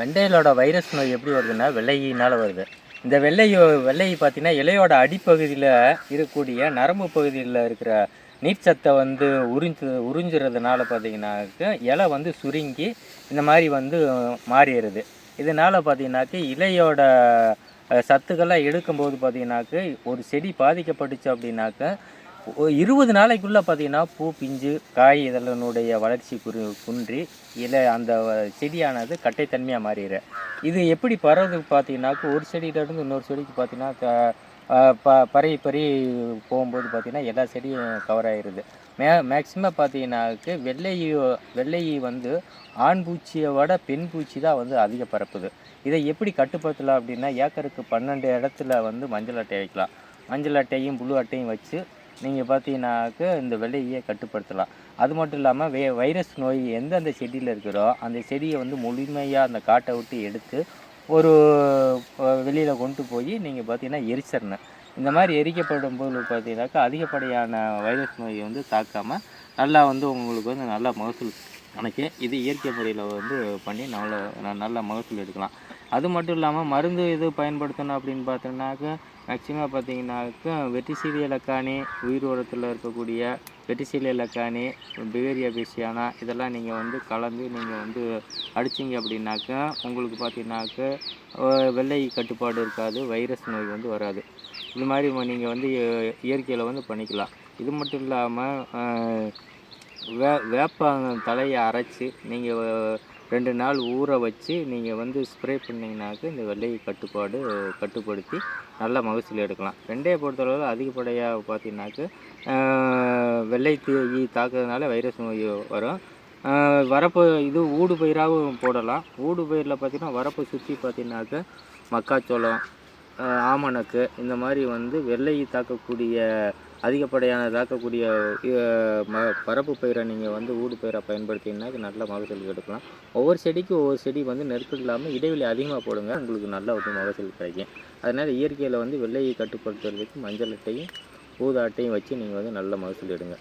வெண்டையிலோட virus நோய் எப்படி வருதுன்னா வெள்ளையினால் வருது. இந்த வெள்ளை வெள்ளை பார்த்தீங்கன்னா இலையோட அடிப்பகுதியில் இருக்கக்கூடிய நரம்பு பகுதியில் இருக்கிற நீர்ச்சத்தை வந்து உறிஞ்சு உறிஞ்சுறதுனால பார்த்திங்கனாக்க இலை வந்து சுருங்கி இந்த மாதிரி வந்து மாறிடுது. இதனால் பார்த்திங்கனாக்க இலையோட அஹ், சத்துக்கள்லாம் எடுக்கும்போது பார்த்தீங்கன்னாக்க ஒரு செடி பாதிக்கப்பட்டுச்சு அப்படின்னாக்க இருபது நாளைக்குள்ளே பார்த்தீங்கன்னா பூ பிஞ்சு காய் இதழனுடைய வளர்ச்சி குறி குன்றி இல்லை அந்த செடியானது கட்டைத்தன்மையாக மாறிடுற. இது எப்படி பரவுது பார்த்தீங்கன்னாக்க ஒரு செடியிலேருந்து இன்னொரு செடிக்கு பார்த்தீங்கன்னா க- ப பரவி பரவி போகும்போது பார்த்தீங்கன்னா எல்லா செடியும் கவர் ஆகிடுது மே மேக்சிமம் பார்த்தீங்கன்னாக்கு வெள்ளை வெள்ளை வந்து ஆண் பூச்சியை விட பெண் பூச்சி தான் வந்து அதிக பரப்புது. இதை எப்படி கட்டுப்படுத்தலாம் அப்படின்னா ஏக்கருக்கு பன்னெண்டு இடத்துல வந்து மஞ்சள் அட்டை வைக்கலாம். மஞ்சள் அட்டையும் புழு அட்டையும் வச்சு நீங்கள் பார்த்தீங்கன்னாக்க இந்த விலையை கட்டுப்படுத்தலாம். அது மட்டும் இல்லாமல் வே வைரஸ் நோய் எந்தெந்த செடியில் இருக்கிறோ அந்த செடியை வந்து முழுமையாக அந்த காட்டை விட்டு எடுத்து ஒரு வெளியில் கொண்டு போய் நீங்கள் பார்த்தீங்கன்னா எரிச்சிடணும் இந்த மாதிரி எரிக்கப்படும் போது பார்த்தீங்கன்னாக்கா அதிகப்படியான வைரஸ் நோயை வந்து தாக்காமல் நல்லா வந்து உங்களுக்கு வந்து நல்லா மகசூல் கணக்கு இது இயற்கை முறையில் வந்து பண்ணி நல்ல ந- நல்ல மகசூல் எடுக்கலாம். அது மட்டும் இல்லாமல் மருந்து இது பயன்படுத்தணும் அப்படின்னு பார்த்தோம்னாக்கா மேக்சிமம் பார்த்தீங்கன்னாக்கா வெட்டிசீலிய இலக்கானி உயிர் உரத்தில் இருக்கக்கூடிய வெட்டிசீலிய இலக்கானி பிகேரியா பேசியானா இதெல்லாம் நீங்கள் வந்து கலந்து நீங்கள் வந்து அடிச்சிங்க அப்படின்னாக்கா உங்களுக்கு பார்த்தீங்கன்னாக்கா வெள்ளை கட்டுப்பாடு இருக்காது வைரஸ் நோய் வந்து வராது. இது மாதிரி நீங்கள் வந்து இயற்கையில் வந்து பண்ணிக்கலாம். இது மட்டும் இல்லாமல் வே வேப்ப தலையை அரைச்சி நீங்கள் ரெண்டு நாள் ஊற வச்சு நீங்கள் வந்து ஸ்ப்ரே பண்ணிங்கனாக்க இந்த வெள்ளை கட்டுப்பாடு கட்டுப்படுத்தி நல்ல மகசூல் எடுக்கலாம். வெண்டையை பொறுத்தளவு அதிகப்படியாக பார்த்தீங்கன்னாக்க வெள்ளை தீ தாக்குறதுனால வைரஸ் நோய் வரும். வரப்பு இது ஊடு பயிராகவும் போடலாம். ஊடு பயிரில் பார்த்தீங்கன்னா வரப்பை சுற்றி பார்த்தீங்கன்னாக்க மக்காச்சோளம் ஆமணக்கு இந்த மாதிரி வந்து வெள்ளை தாக்கக்கூடிய அதிகப்படியான தாக்கக்கூடிய ம பரப்பு பயிரை நீங்கள் வந்து ஊடு பயிரை பயன்படுத்தினாக்க நல்ல மகசூல் எடுக்கலாம். ஒவ்வொரு செடிக்கும் ஒவ்வொரு செடி வந்து நெருக்கடி இல்லாமல் இடைவெளி அதிகமாக போடுங்க உங்களுக்கு நல்ல ஒரு மகசூல் கிடைக்கும். அதனால் இயற்கையில் வந்து வெள்ளையை கட்டுப்படுத்துறதுக்கு மஞ்சள் அட்டையும் ஊதா அட்டையும் வச்சு நீங்கள் வந்து நல்ல மகசூல் எடுங்க.